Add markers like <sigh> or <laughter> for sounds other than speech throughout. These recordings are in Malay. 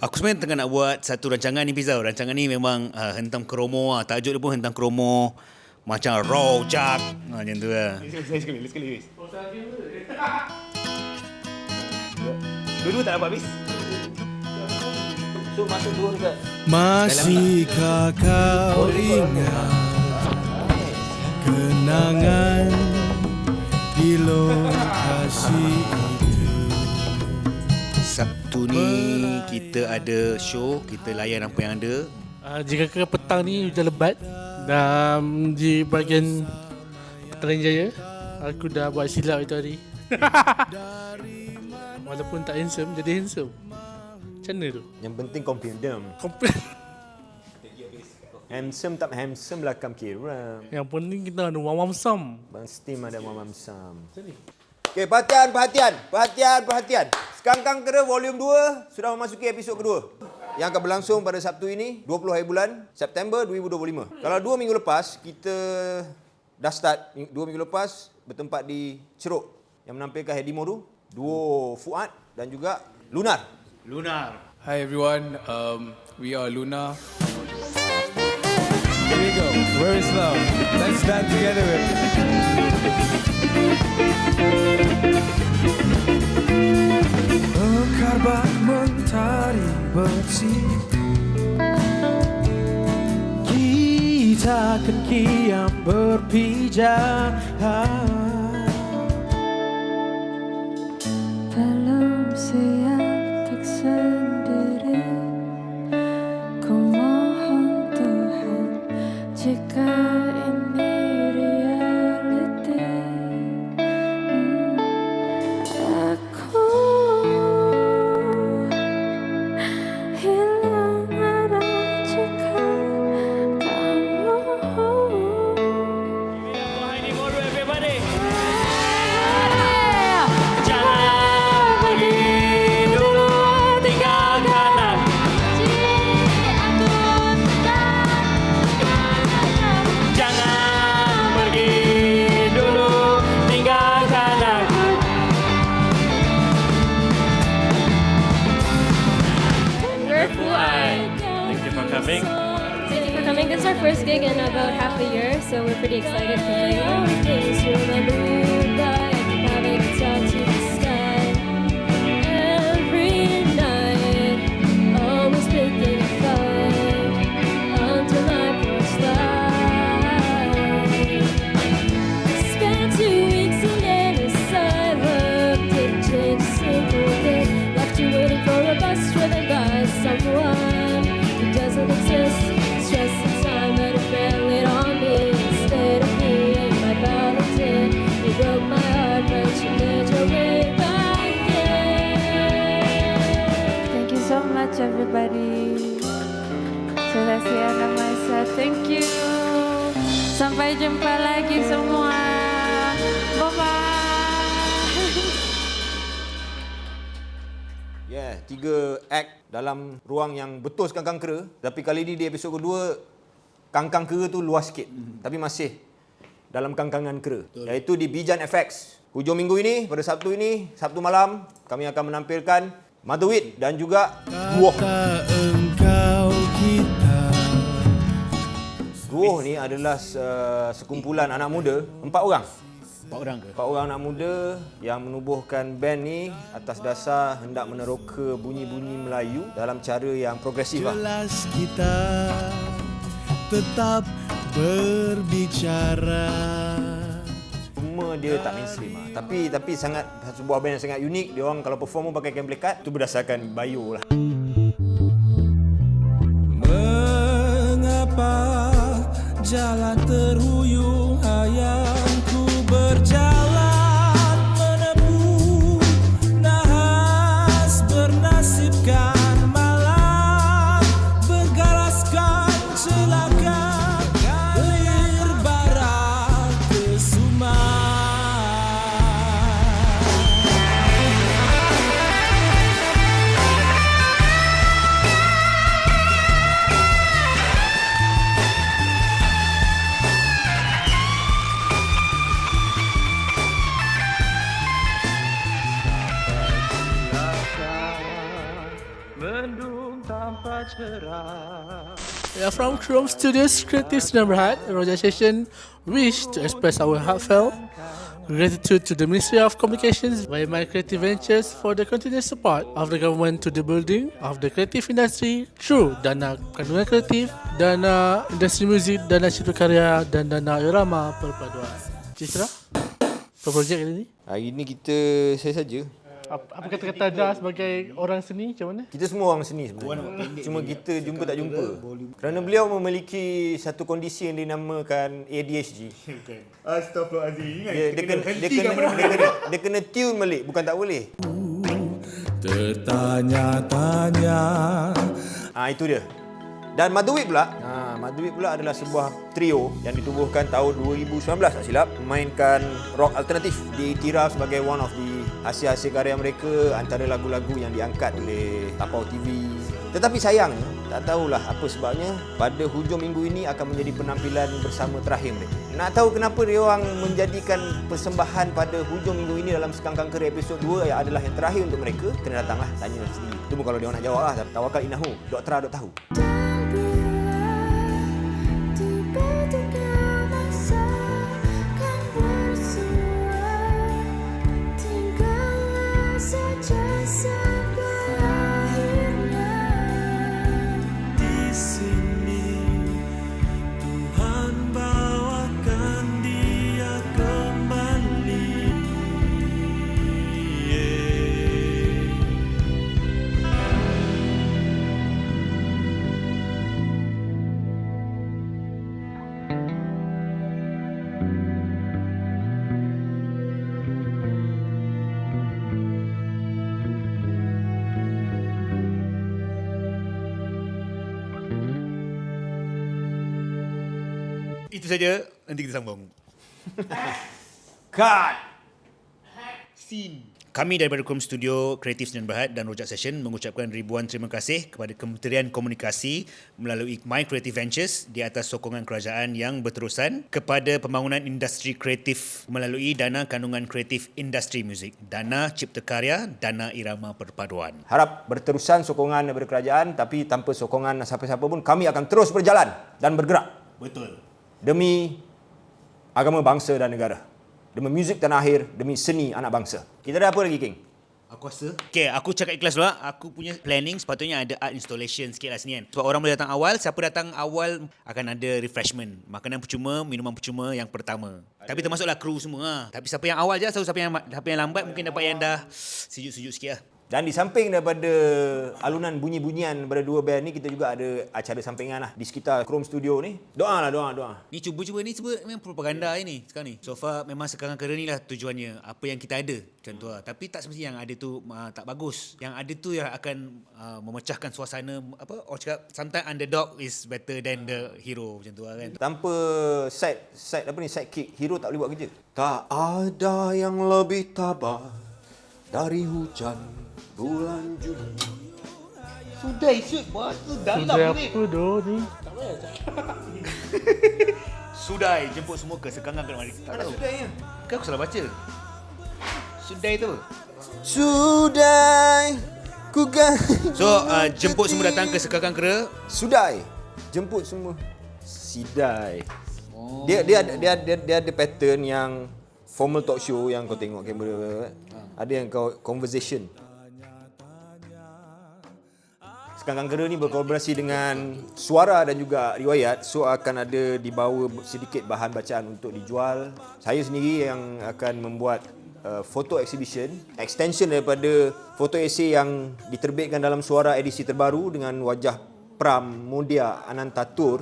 Aku sebenarnya tengah nak buat satu rancangan ni Pizza. Rancangan ni memang uh, hentam kromo lah. Tajuk dia pun hentam kromo. Macam rojak. Ha, macam tu lah. Sekali sekali, sekali. Dulu tak dapat habis. So masuk dua juga. Masihkah kau ingat kenangan Sabtu ni kita ada show. Kita layan apa yang ada. Uh, jika ke petang ni hujan lebat dan di bahagian Petaling Jaya aku dah buat silap itu hari. <laughs> Walaupun tak handsome jadi handsome. Macam mana tu? Yang penting confident. Compare. <laughs> Handsome tak handsome lah kam kira. Yang penting kita ada wawam sam. Steam ada Mamam Sam. Macam ni. Okey, perhatian, perhatian, perhatian, perhatian. Sekangkang Kera Volume 2 sudah memasuki episod kedua. Yang akan berlangsung pada Sabtu ini, 20 hari bulan September 2025. Kalau dua minggu lepas, kita dah start. Dua minggu lepas, bertempat di Ceruk yang menampilkan Hedi Moru, duo Fuad dan juga Lunar. Lunar. Hi everyone, um, we are Luna. Here we go, where is love? Let's dance together with จะหา gig in about half a year, so we're pretty excited for you. Everybody. Sudah siap nama saya. Thank you. Sampai jumpa lagi semua. Bye bye. <laughs> Yeah, tiga act dalam ruang yang betul Kangkang Kera. Tapi kali ini di episod kedua, Kangkang Kera tu luas sikit. Mm-hmm. Tapi masih dalam Kangkangan Kera. Betul. Iaitu di Bijan FX. Hujung minggu ini, pada Sabtu ini, Sabtu malam, kami akan menampilkan Motherwit dan juga kita Duoh ni adalah uh, sekumpulan anak muda, empat orang. Empat orang ke? Empat orang anak muda yang menubuhkan band ni atas dasar hendak meneroka bunyi-bunyi Melayu dalam cara yang progresif lah. Jelas kita tetap berbicara Cuma dia tak mainstream lah. Tapi tapi sangat sebuah band yang sangat unik. Dia orang kalau perform pun pakai gameplay card tu berdasarkan bio lah. Mengapa jalan terhuyung Yeah, from Chrome Studios Creative Snapchat, Roger Session wish to express our heartfelt gratitude to the Ministry of Communications by My Creative Ventures for the continuous support of the government to the building of the creative industry through Dana Kandungan Kreatif, Dana Industri Muzik, Dana Cipta Karya dan Dana Irama Perpaduan. Citra, apa projek kali ni? Hari ni kita saya saja. Apa, apa kata-kata Anda sebagai orang seni macam mana? Kita semua orang seni sebenarnya. Cuma kita jumpa tak jumpa. Kerana beliau memiliki satu kondisi yang dinamakan ADHD. Astaghfirullahaladzim. Dia, dia, kena, dia, kena, dia, kena, dia kena tune balik, bukan tak boleh. Tertanya-tanya Ah itu dia. Dan Madhuwit pula, ha, Madhuwit pula adalah sebuah trio yang ditubuhkan tahun 2019 tak silap memainkan rock alternatif diiktiraf sebagai one of the hasil-hasil karya mereka antara lagu-lagu yang diangkat oleh Tapau TV. Tetapi sayangnya, tak tahulah apa sebabnya pada hujung minggu ini akan menjadi penampilan bersama terakhir mereka. Nak tahu kenapa dia orang menjadikan persembahan pada hujung minggu ini dalam Sekang Kanker episod 2 yang adalah yang terakhir untuk mereka, kena datanglah tanya sendiri. Tunggu kalau dia orang nak jawab lah. Tawakal inahu. Dokter dok tahu. Itu saja. Nanti kita sambung. <laughs> Cut! Scene. Kami daripada Chrome Studio Kreatif Sdn Berhad dan Rojak Session mengucapkan ribuan terima kasih kepada Kementerian Komunikasi melalui My Creative Ventures di atas sokongan kerajaan yang berterusan kepada pembangunan industri kreatif melalui Dana Kandungan Kreatif Industri Muzik, Dana Cipta Karya, Dana Irama Perpaduan. Harap berterusan sokongan daripada kerajaan tapi tanpa sokongan siapa-siapa pun kami akan terus berjalan dan bergerak Betul. Demi agama bangsa dan negara. Demi muzik tanah air, demi seni anak bangsa. Kita ada apa lagi, King? Aku rasa Okay aku cakap ikhlas dulu lah. Aku punya planning sepatutnya ada art installation sikit lah sini kan Sebab orang boleh datang awal Siapa datang awal Akan ada refreshment Makanan percuma Minuman percuma yang pertama Tapi termasuklah kru semua lah. Tapi siapa yang awal je Tahu siapa yang siapa yang lambat Mungkin dapat yang dah Sejuk-sejuk sikit lah Dan di samping daripada alunan bunyi-bunyian daripada dua band ni, kita juga ada acara sampingan lah di sekitar Chrome Studio ni. Doa lah, doa, doa. Ni cuba-cuba ni cuba memang propaganda ni sekarang ni. So far memang sekarang kera ni lah tujuannya. Apa yang kita ada contoh lah. Tapi tak semesti yang ada tu uh, tak bagus. Yang ada tu yang akan uh, memecahkan suasana apa orang cakap sometimes underdog is better than the hero macam tu lah kan. Tanpa side side apa ni sidekick, hero tak boleh buat kerja. Tak ada yang lebih tabah dari hujan bulan Juni. Sudah isut bos tu Sudah apa doh ni? <laughs> Sudai jemput semua ke sekangan ke mari. Tak tahu. Sudah ya. Kan aku salah baca. Sudai tu. Sudah ku ganti. So uh, jemput semua datang ke sekangan kera. Sudai. Jemput semua. Sidai. Oh. Dia dia ada dia, dia dia ada pattern yang formal talk show yang kau tengok kamera. Ada yang kau conversation. Sekangkang Kera ni berkolaborasi dengan Suara dan juga Riwayat So akan ada dibawa sedikit bahan bacaan untuk dijual Saya sendiri yang akan membuat uh, foto exhibition Extension daripada foto esei yang diterbitkan dalam Suara edisi terbaru Dengan wajah Pram Mudia Anantatur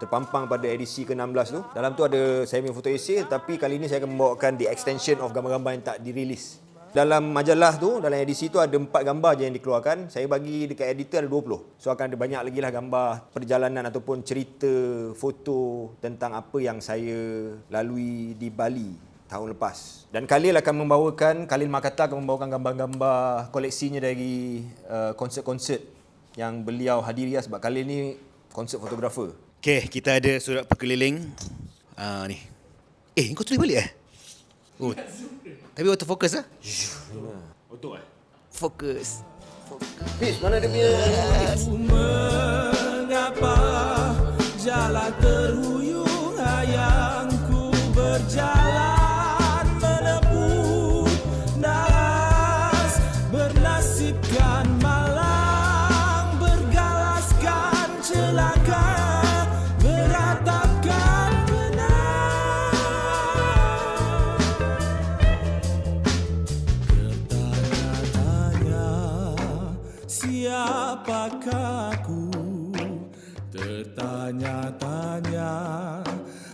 terpampang pada edisi ke-16 tu. Dalam tu ada saya punya foto esei tapi kali ini saya akan membawakan the extension of gambar-gambar yang tak dirilis. Dalam majalah tu, dalam edisi tu ada empat gambar je yang dikeluarkan. Saya bagi dekat editor ada 20. So akan ada banyak lagi lah gambar perjalanan ataupun cerita foto tentang apa yang saya lalui di Bali tahun lepas. Dan Khalil akan membawakan, Khalil Makata akan membawakan gambar-gambar koleksinya dari uh, konsert-konsert yang beliau hadiri lah sebab Khalil ni konsert fotografer. Okay, kita ada surat perkeliling. Uh, ni. Eh, kau tulis balik eh? Oh. Tapi autofocus ah? Auto eh? Fokus. Fiz, mana dia punya... Mengapa jalan terhuyung siapakah aku Tertanya-tanya?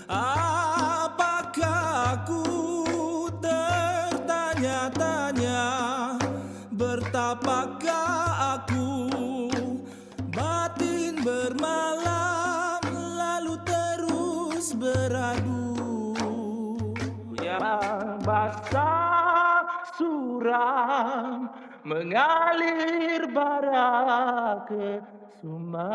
Apakah aku Tertanya-tanya? Bertapakah aku Batin bermalam lalu terus beradu? Yang basah suram mengalir barat ke Sumatera.